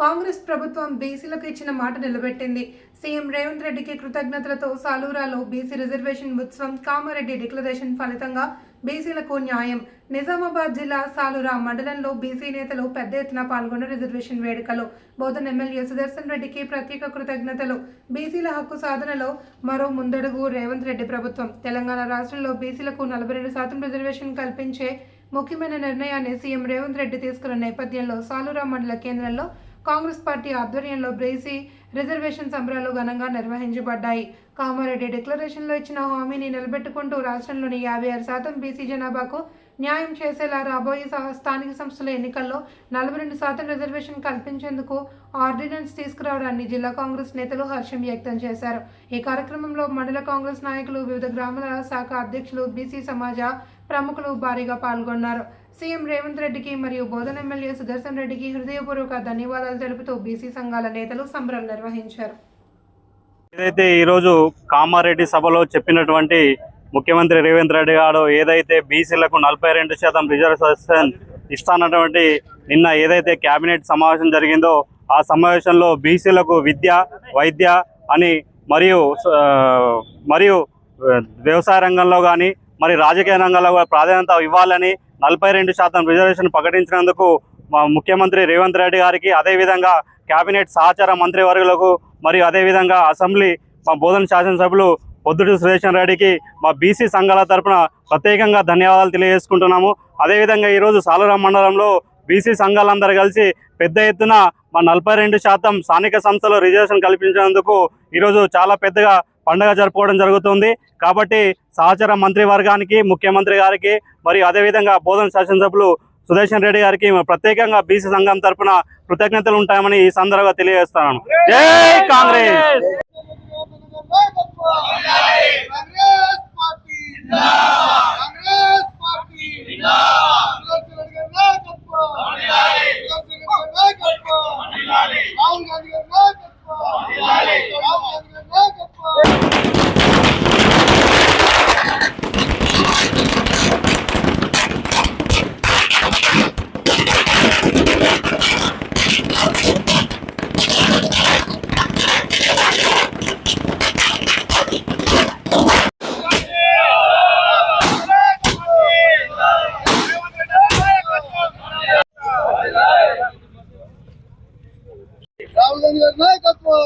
కాంగ్రెస్ ప్రభుత్వం బీసీలకు ఇచ్చిన మాట నిలబెట్టింది. సీఎం రేవంత్ రెడ్డికి కృతజ్ఞతలతో సాలూరాలో బీసీ రిజర్వేషన్ ఉత్సవం కామారెడ్డి డిక్లరేషన్ ఫలితంగా బీసీలకు న్యాయం. నిజామాబాద్ జిల్లా సాలూరా మండలంలో బీసీ నేతలు పెద్ద ఎత్తున పాల్గొన్న రిజర్వేషన్ వేడుకలు. బోధన్ ఎమ్మెల్యే సుదర్శన్ రెడ్డికి ప్రత్యేక కృతజ్ఞతలు. బీసీల హక్కు సాధనలో మరో ముందడుగు రేవంత్ రెడ్డి ప్రభుత్వం. తెలంగాణ రాష్ట్రంలో బీసీలకు నలభై రెండు శాతం రిజర్వేషన్ కల్పించే ముఖ్యమైన నిర్ణయాన్ని సీఎం రేవంత్ రెడ్డి తీసుకున్న నేపథ్యంలో సాలూరా మండల కేంద్రంలో కాంగ్రెస్ పార్టీ ఆధ్వర్యంలో బ్రేసీ రిజర్వేషన్ సంబరాలు ఘనంగా నిర్వహించబడ్డాయి. కామారెడ్డి డిక్లరేషన్లో ఇచ్చిన హామీని నిలబెట్టుకుంటూ రాష్ట్రంలోని యాభై ఆరు శాతం బీసీ జనాభాకు న్యాయం చేసేలా రాబోయే స్థానిక సంస్థల ఎన్నికల్లో నలభై రెండు శాతం రిజర్వేషన్ కల్పించేందుకు ఆర్డినెన్స్ తీసుకురావడాన్ని జిల్లా కాంగ్రెస్ నేతలు హర్షం వ్యక్తం చేశారు. ఈ కార్యక్రమంలో మండల కాంగ్రెస్ నాయకులు వివిధ గ్రామాల శాఖ అధ్యక్షులు బీసీ సమాజ ప్రముఖులు భారీగా పాల్గొన్నారు. సీఎం రేవంత్ రెడ్డికి మరియు బోధన ఎమ్మెల్యే సుదర్శన్ రెడ్డికి హృదయపూర్వక ధన్యవాదాలు తెలుపుతూ బీసీ సంఘాల నేతలు సంబరం నిర్వహించారు. ఏదైతే ఈరోజు కామారెడ్డి సభలో చెప్పినటువంటి ముఖ్యమంత్రి రేవంత్ రెడ్డి గారు ఏదైతే బీసీలకు నలభై రెండు శాతం రిజర్వేషన్ ఇస్తానటువంటి నిన్న ఏదైతే కేబినెట్ సమావేశం జరిగిందో ఆ సమావేశంలో బీసీలకు విద్య వైద్య అని మరియు మరియు వ్యవసాయ రంగంలో కానీ మరి రాజకీయ రంగంలో కూడా ప్రాధాన్యత ఇవ్వాలని నలభై రెండు శాతం రిజర్వేషన్ ప్రకటించినందుకు మా ముఖ్యమంత్రి రేవంత్ రెడ్డి గారికి అదేవిధంగా కేబినెట్ సహచార మంత్రివర్గులకు మరియు అదేవిధంగా అసెంబ్లీ మా బోధన శాసనసభ్యులు పొద్దుటి సురేషన్ రెడ్డికి మా బీసీ సంఘాల తరపున ప్రత్యేకంగా ధన్యవాదాలు తెలియజేసుకుంటున్నాము. అదేవిధంగా ఈరోజు సాలూరా మండలంలో బీసీ సంఘాలందరూ కలిసి పెద్ద ఎత్తున మా నలభై రెండు శాతం స్థానిక సంస్థలో రిజర్వేషన్ కల్పించినందుకు ఈరోజు చాలా పెద్దగా పండగ జరుపుకోవడం జరుగుతుంది. కాబట్టి సహచర మంత్రివర్గానికి ముఖ్యమంత్రి గారికి మరియు అదేవిధంగా బోధన శాసనసభ్యులు సుదర్శన్ రెడ్డి గారికి ప్రత్యేకంగా బీసీ సంఘం తరపున కృతజ్ఞతలు ఉంటాయని ఈ సందర్భంగా తెలియజేస్తున్నాను. జై కాంగ్రెస్! కాంగ్రెస్ పార్టీ కళ్యాణ్ నాయకత్వం.